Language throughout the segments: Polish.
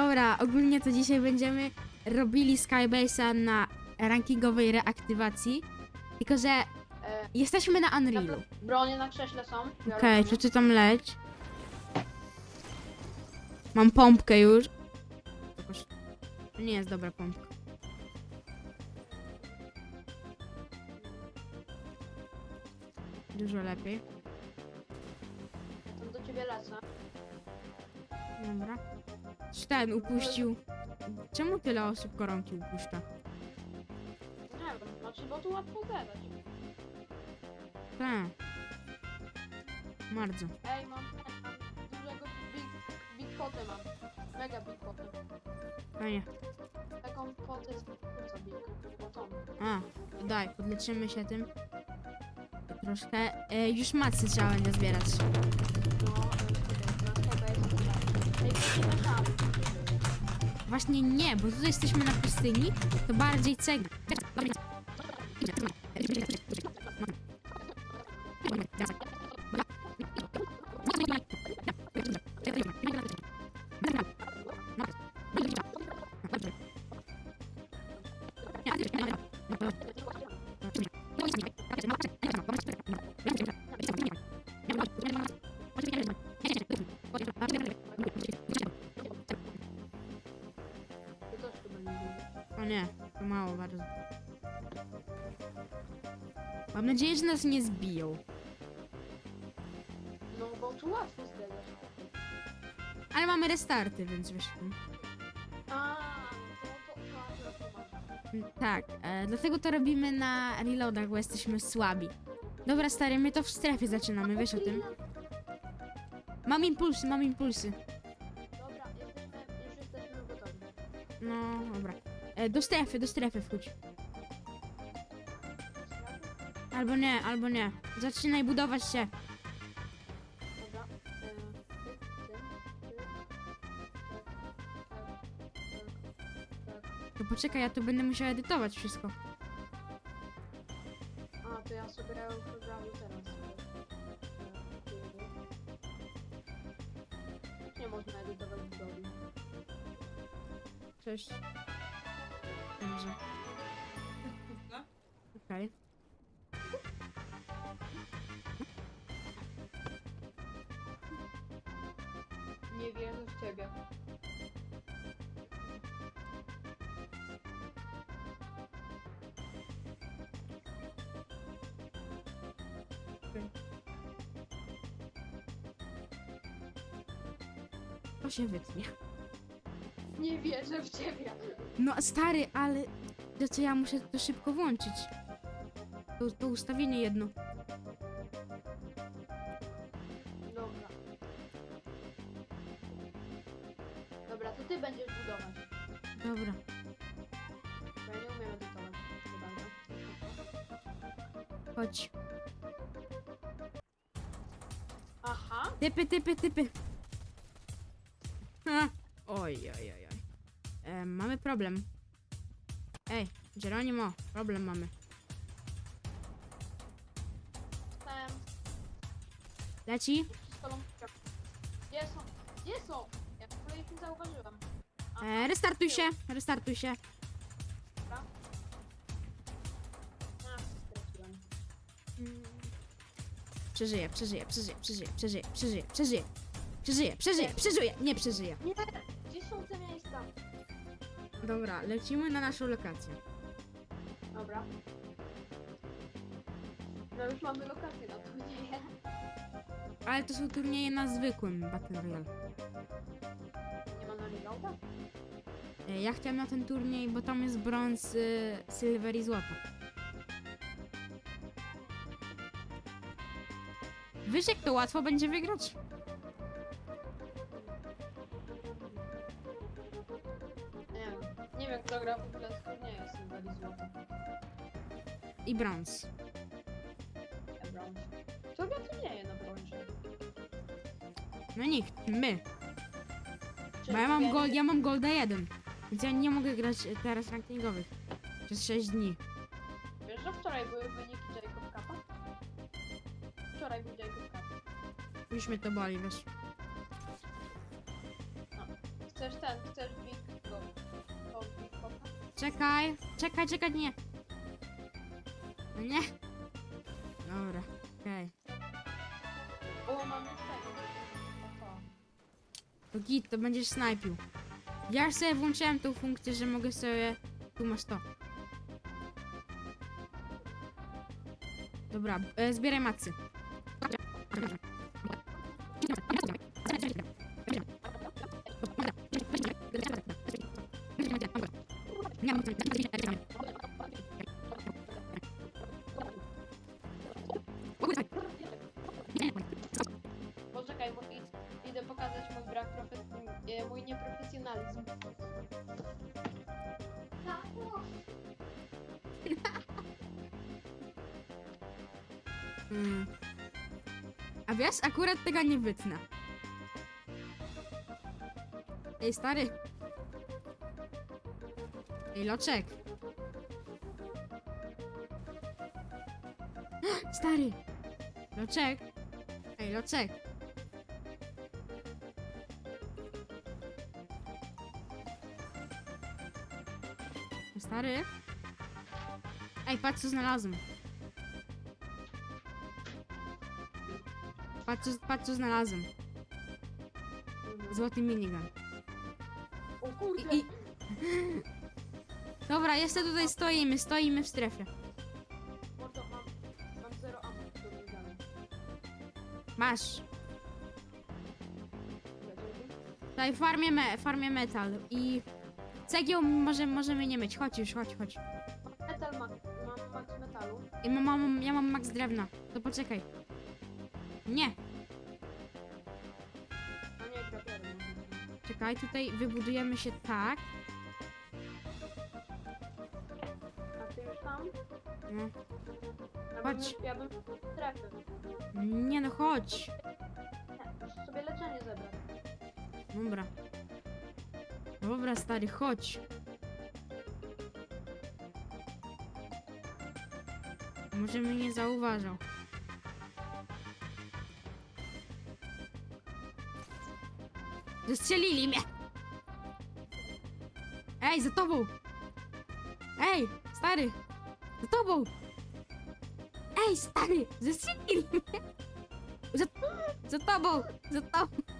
dobra, ogólnie to dzisiaj będziemy robili Skybase'a na rankingowej reaktywacji. Tylko, że E, jesteśmy na Unrealu. bronie na krześle są. Biorę Okej, bronie. przeczytam leć. Mam pompkę już. To nie jest dobra pompka. Dużo lepiej. Tam do ciebie lecę. Dobra. Czy ten upuścił. Czemu tyle osób koronki upuszcza? Nie wiem, znaczy bo tu łatwo gadać. Tak. Bardzo. Ej, mam, dużego big, big potę mam. Mega big potę. Fajnie. Taką potę z co big. A, daj, podleczymy się tym. Troszkę. E, już macy trzeba będzie zbierać. No, e, na chyba jest Ej, lecimy tam. Właśnie nie, bo tutaj jesteśmy na pustyni, to bardziej cegły. To Mam nadzieję, że nas nie zbiją. No, bo tu łatwo zgadać. Ale mamy restarty, więc wiesz. A, no to, to, to to mm, Tak, e, dlatego to robimy na reloadach, bo jesteśmy słabi. Dobra, stary, my to w strefie zaczynamy, wiesz o tym? Mam impulsy, mam impulsy. Dobra, jesteśmy, już jesteśmy gotowi. No, dobra. E, do strefy, do strefy wchodź. Albo nie, albo nie. Zaczynaj budować się. To poczekaj, ja to będę musiał edytować wszystko. Nie wierzę w ciebie. To się wytnie. Nie wierzę w ciebie. No stary, ale to co ja muszę to szybko włączyć. To, to ustawienie jedno. Chodź. Aha. Typy, typy, typy. Ha. Oj, oj, oj, oj. E, mamy problem. Ej, Geronimo, problem mamy. Tam. Leci? Gdzie są? Gdzie są? Ja w ogóle ich nie zauważyłam. Aha, E, restartuj się, restartuj się. Przeżyję, przeżyję, przeżyję, przeżyję, przeżyję, przeżyję, przeżyję. Przeżyję, przeżyję, przeżyję, nie przeżyję. Nie! Gdzie są te miejsca? Dobra, lecimy na naszą lokację. Dobra. No już mamy lokację na turnieje. Ale to są turnieje na zwykłym Battle Royale. Nie ma na reloada? E, Ja chciałem na ten turniej, bo tam jest brąz, y, silver i złoto. Wiesz jak to łatwo będzie wygrać? Nie wiem. Nie wiem kto gra w ogóle z turnieju Silver i Złoto. I brąz. Ja brąz. Kto gra turnieje na brązie? No nikt, my. Bo ja mam, gold, ja mam golda 1. Więc ja nie mogę grać e, teraz rankingowych. Przez 6 dni. Wiesz, że wczoraj były wyniki Już mnie to boli, wiesz. chcesz ten, chcesz big go. To big? Czekaj, czekaj, czekaj, nie. No nie. Dobra, okej. O, tego. Oho. To git, to będziesz snajpił. Ja sobie włączyłem tą funkcję, że mogę sobie... Tu masz to. Dobra, e, zbieraj macy. Wiesz, akurat tego nie wytnę. Ej, stary. Ej, Loczek. Stary. Loczek. Ej, Loczek. Stary. Ej, patrz co znalazłem. Patrz co, patrz co znalazłem. Złoty minigun. O kurde! I, i... Dobra, jeszcze tutaj stoimy, stoimy w strefie. Mordo, mam, mam zero ammo do minigana. Masz. Dobra, dzięki. Tutaj farmię, me, farmię metal i cegieł może, możemy nie mieć. Chodź już, chodź, chodź. Metal ma, mam max metalu. I mam, mam, ja mam max drewna. To poczekaj. Nie, A nie, krapiery. czekaj, tutaj wybudujemy się tak. A ty już tam? No. Ja Chodź. Bym, ja bym strefy. Nie no, chodź. Nie, muszę sobie leczenie zebrać. Dobra. Dobra, stary, chodź. Może mnie nie zauważał. Zastrzelili mnie! Ej, za tobą! Ej, stary! Za tobą! Ej, stary! Zastrzelili mnie! Za, za tobą! Za tobą! E, e,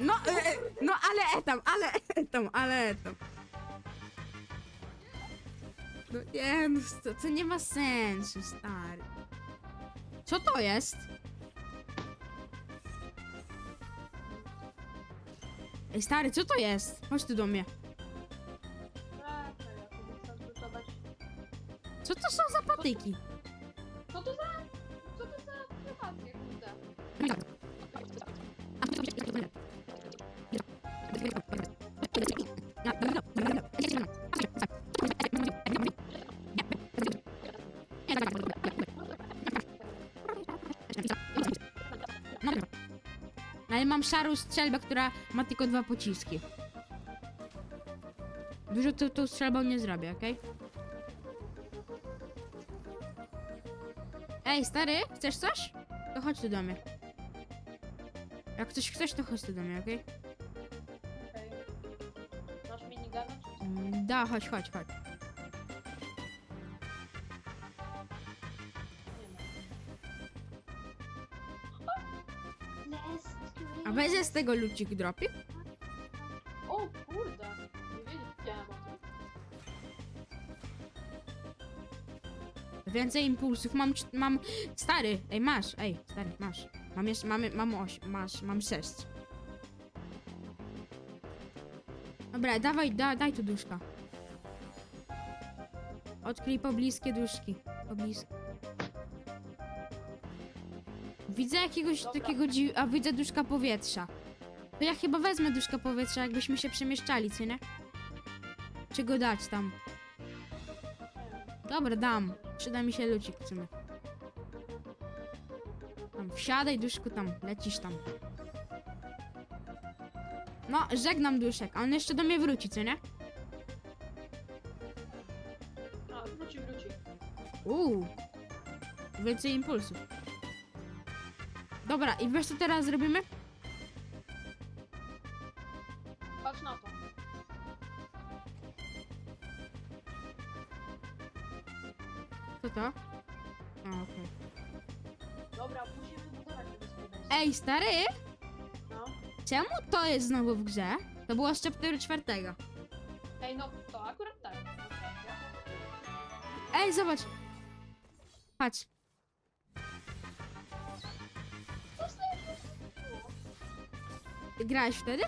No, e, e, no ale etam, ale etam, ale etam. No nie, no to, to nie ma sensu, stary. Co to jest? Ej, stary, co to jest? Chodź tu do mnie. Czekaj, ja tu muszę zlutować. Co to są za patyki? Ale mam szarą strzelbę, która ma tylko dwa pociski. Dużo tą, tą strzelbą nie zrobię, okej? Ej, stary, chcesz coś? To chodź tu do mnie. Jak coś chcesz, to chodź tu do mnie, okej? Okej. Masz minigana? Mm, Da, chodź, chodź, chodź. Tego lucik dropi? O kurde! Nie wiedziałem o tym. Więcej impulsów, mam, cz- mam, stary, ej, masz, ej, stary, masz. Mam jeszcze, mamy, mam oś, masz, mam sześć. Dobra, dawaj, da, daj tu duszka. Odkryj pobliskie duszki. Pobliskie. Widzę jakiegoś Dobra. takiego. A widzę duszka powietrza. To ja chyba wezmę duszka powietrza, jakbyśmy się przemieszczali, co nie? Czy go dać tam? Dobra, dam. Przyda mi się lucik w sumie. Tam, wsiadaj duszku tam, lecisz tam. No, żegnam duszek, a on jeszcze do mnie wróci, co nie? A, wróci, wróci. Uuu. Więcej impulsów. Dobra, i wiesz co teraz zrobimy? To? A, okej. Dobra, musimy tego. Ej, stary! No. Czemu to jest znowu w grze? To było z chapteru czwartego. Ej, no to akurat tak. Ej, zobacz! Patrz. Grałeś wtedy?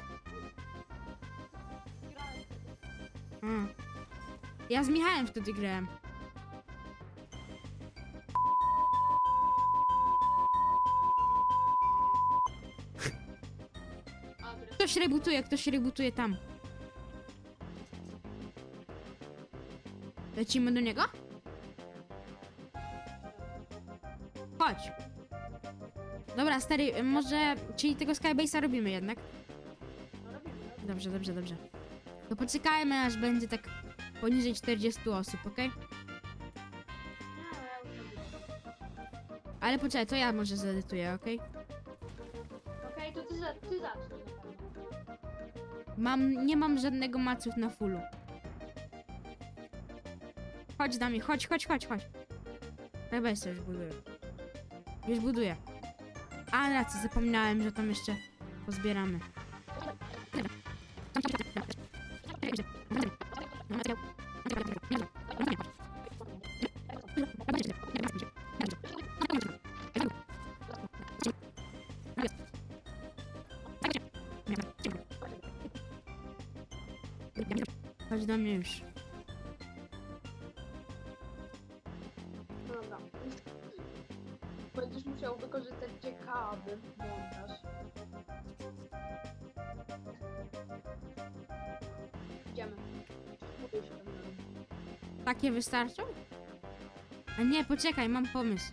A. Ja z Michałem wtedy grałem. Ktoś rebutuje, ktoś rebutuje tam. Lecimy do niego? Chodź. Dobra, stary, może... Czyli tego Skybase'a robimy jednak? Dobrze, dobrze, dobrze. To poczekajmy, aż będzie tak poniżej 40 osób, robię. Ale poczekaj, to ja może zedytuję? Okej, to ty, za, ty zacznij. Mam, nie mam żadnego maców na fullu. Chodź Dami, chodź, chodź, chodź, chodź. Skybase'a już buduję. Już buduję. A, racja, zapomniałem, że tam jeszcze pozbieramy. Chodź do mnie już. Dobra. Będziesz musiał wykorzystać ciekawy montaż. Idziemy. Mówię się tam Takie wystarczą? A nie, poczekaj, mam pomysł.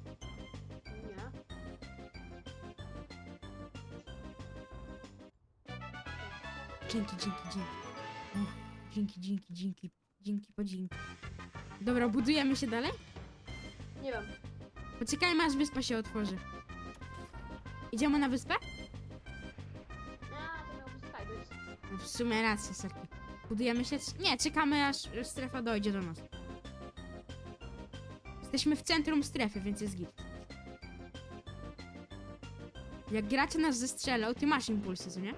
Dzięki, dzięki, dzięki. Uff, dzięki, dzięki, dzięki. Dzięki, podzięki. Dobra, budujemy się dalej? Nie wiem. Poczekajmy, aż wyspa się otworzy. Idziemy na wyspę? A, to. No W sumie rację, Serki. Budujemy się? Nie, czekamy aż strefa dojdzie do nas. Jesteśmy w centrum strefy, więc jest git. Jak gracze nas zestrzelą, ty masz impulsy, co nie?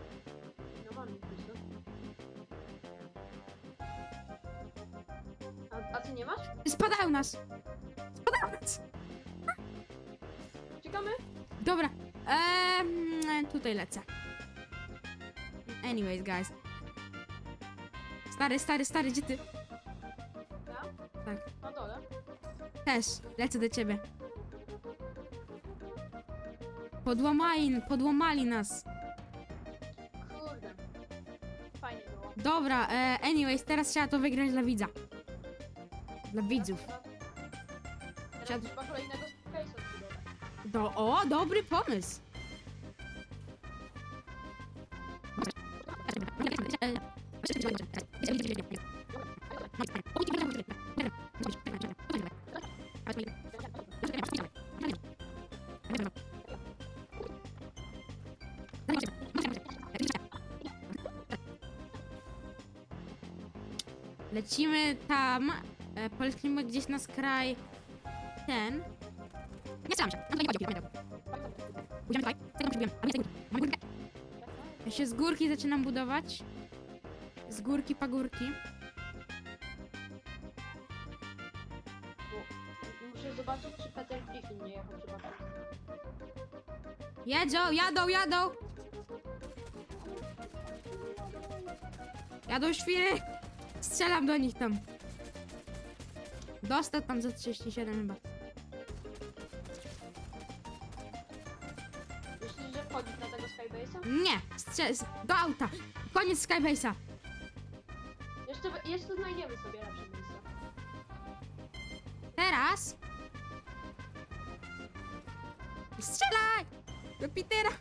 Tutaj lecę. Anyways, guys. Stary, stary, stary, gdzie ty? Ja? Tak. Na dole. Też, lecę do ciebie. Podłamali, podłamali nas. Kurde. Fajnie było. Dobra, e, anyways, teraz trzeba to wygrać dla widza. Dla widzów. Teraz Siad- trzeba kolejnego zbudować. Do, o, dobry pomysł. Lecimy tam, e, polecimy gdzieś na skraj ten. Nie się, tam nie chodzi, pamiętam. Pójdziemy tutaj, tego potrzebujemy, a nie tego. Mamy górkę. Ja się z górki zaczynam budować. Z górki pagórki. Muszę zobaczyć, czy Peter Griffin nie jechał przypadkiem. Jedzą, jadą, jadą! Jadą świry! Strzelam do nich tam. Dostał tam za 37 chyba. Myślisz, że wchodzisz na tego Skybase'a? Nie! Strzel... Do auta! Koniec Skybase'a! Jeszcze, jeszcze znajdziemy sobie lepsze miejsce. Teraz... Strzelaj! Do Petera!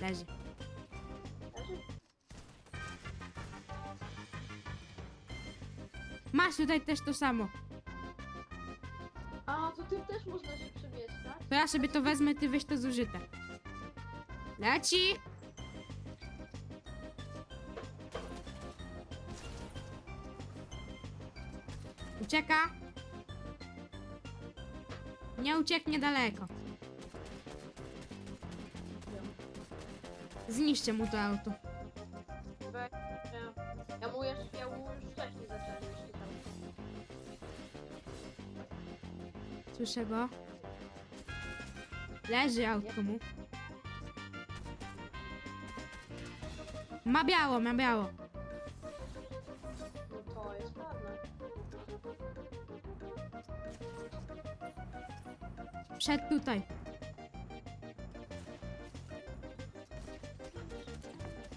Leży? Tutaj też to samo. A, to tym też można się przemieszczać? To ja sobie to wezmę, ty weź to zużyte. Leci! Ucieka. Nie ucieknie daleko. Zniszczę mu to auto. Słyszę go. Leży autko mu. Ma biało, ma biało. To jest. Przed tutaj.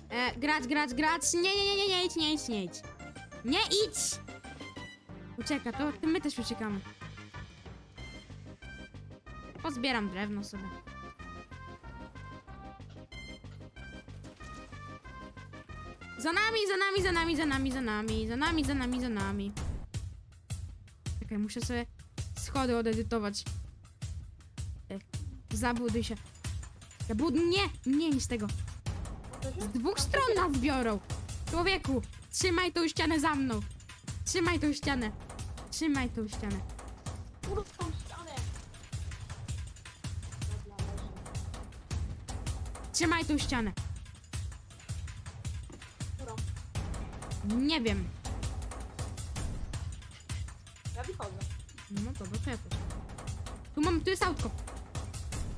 E, grać, grać, grać. Nie, nie, nie, nie, nie idź, nie idź, nie idź. Nie idź! Ucieka, to my też uciekamy. Pozbieram drewno sobie. Za nami, za nami, za nami, za nami, za nami, za nami, za nami, za nami. Czekaj, muszę sobie schody odedytować. E, Zabuduj się. Zabud... Nie! Nie idź tego. Z dwóch stron nas biorą. Człowieku, trzymaj tą ścianę za mną. Trzymaj tą ścianę. Trzymaj tą ścianę. Urw Trzymaj tą ścianę. Którą? Nie wiem. Ja wychodzę. No to to ja też. Tu mam, tu jest autko.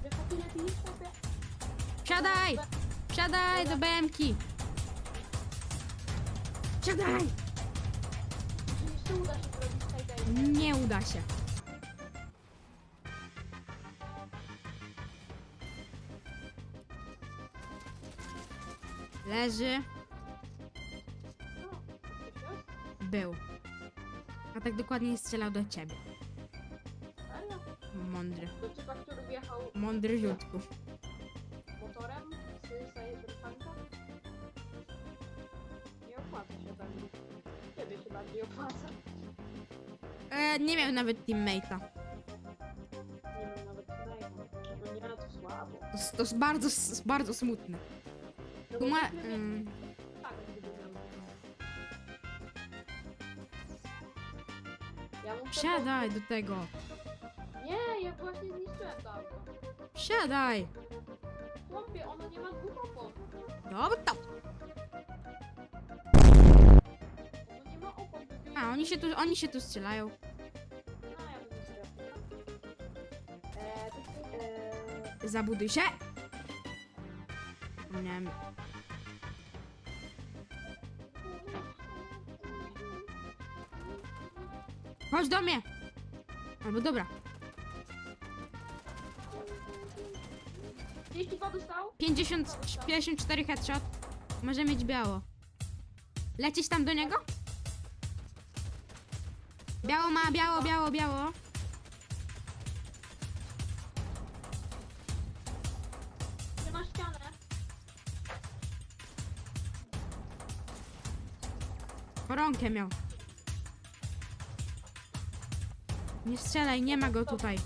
Lepiej, lepiej. Wsiadaj! Wsiadaj do BMki. Wsiadaj! Czy jeszcze uda się zrobić Skybase? Nie uda się. Leży. No? Był. A tak dokładnie strzelał do ciebie. Serio? Mądry. Do typa, który wjechał Mądry ziutku. motorem z Cyberpunka? Nie opłaca się pewnie. Ciebie się bardziej opłaca. E, nie miał nawet teammate'a. Nie wiem nawet najmniej. No nie, to słabo. To, s- to jest bardzo, s- bardzo smutne. Tu bo ma... myśmy mieli- Mm. Ja wsiadaj do tego. Nie, ja właśnie zniszczyłem to auto. Wsiadaj. Chłopie, ono nie ma dwóch opon. Dobra. Ono nie ma opon. by było- A, oni się tu, oni się tu strzelają. No, ja bym nie. Eee, to eee, Zabuduj się. Zapomniałem. Chodź do mnie. Albo dobra. 32 dostał? 50, 54 headshot. Może mieć biało. Lecisz tam do niego? Biało ma, biało, biało, biało. Nie ma ścianę. Koronkę miał. Nie strzelaj, nie ma go tutaj.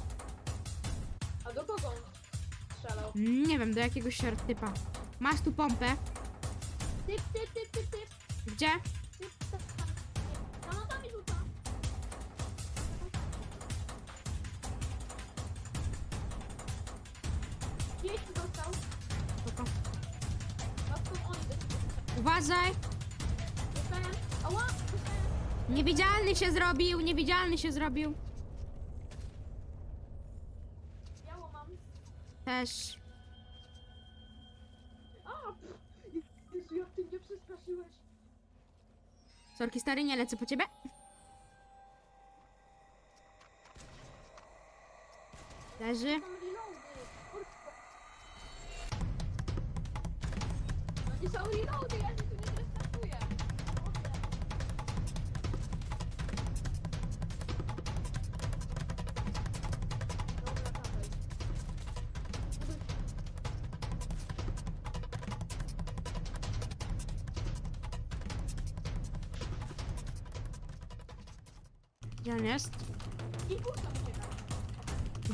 A do kogo on strzelał? Nie wiem, do jakiegoś typa. Masz tu pompę. Typ, typ, typ, typ, typ. Gdzie? Typ, typ, tam. Granatami rzuca. Jeśli dostał, Spoko. dostali? Uważaj! Dostałem. Ała! Dostałem. Niewidzialny się zrobił, niewidzialny się zrobił. Biało mam. Też. A! pff. Jezu, jak ty mnie Przeskoczyłeś. Sorki stary, nie lecę po ciebie. Leży. Tam reloady. Kurwa. No nie są reloady, ja nie Gdzie on jest?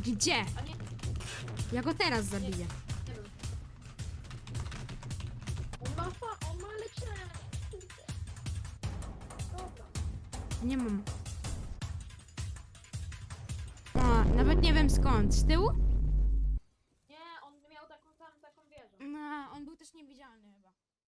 Gdzie? A nie, Ja go teraz zabiję. nie. Dobra. Nie mam. O, nawet nie wiem skąd. Z tyłu?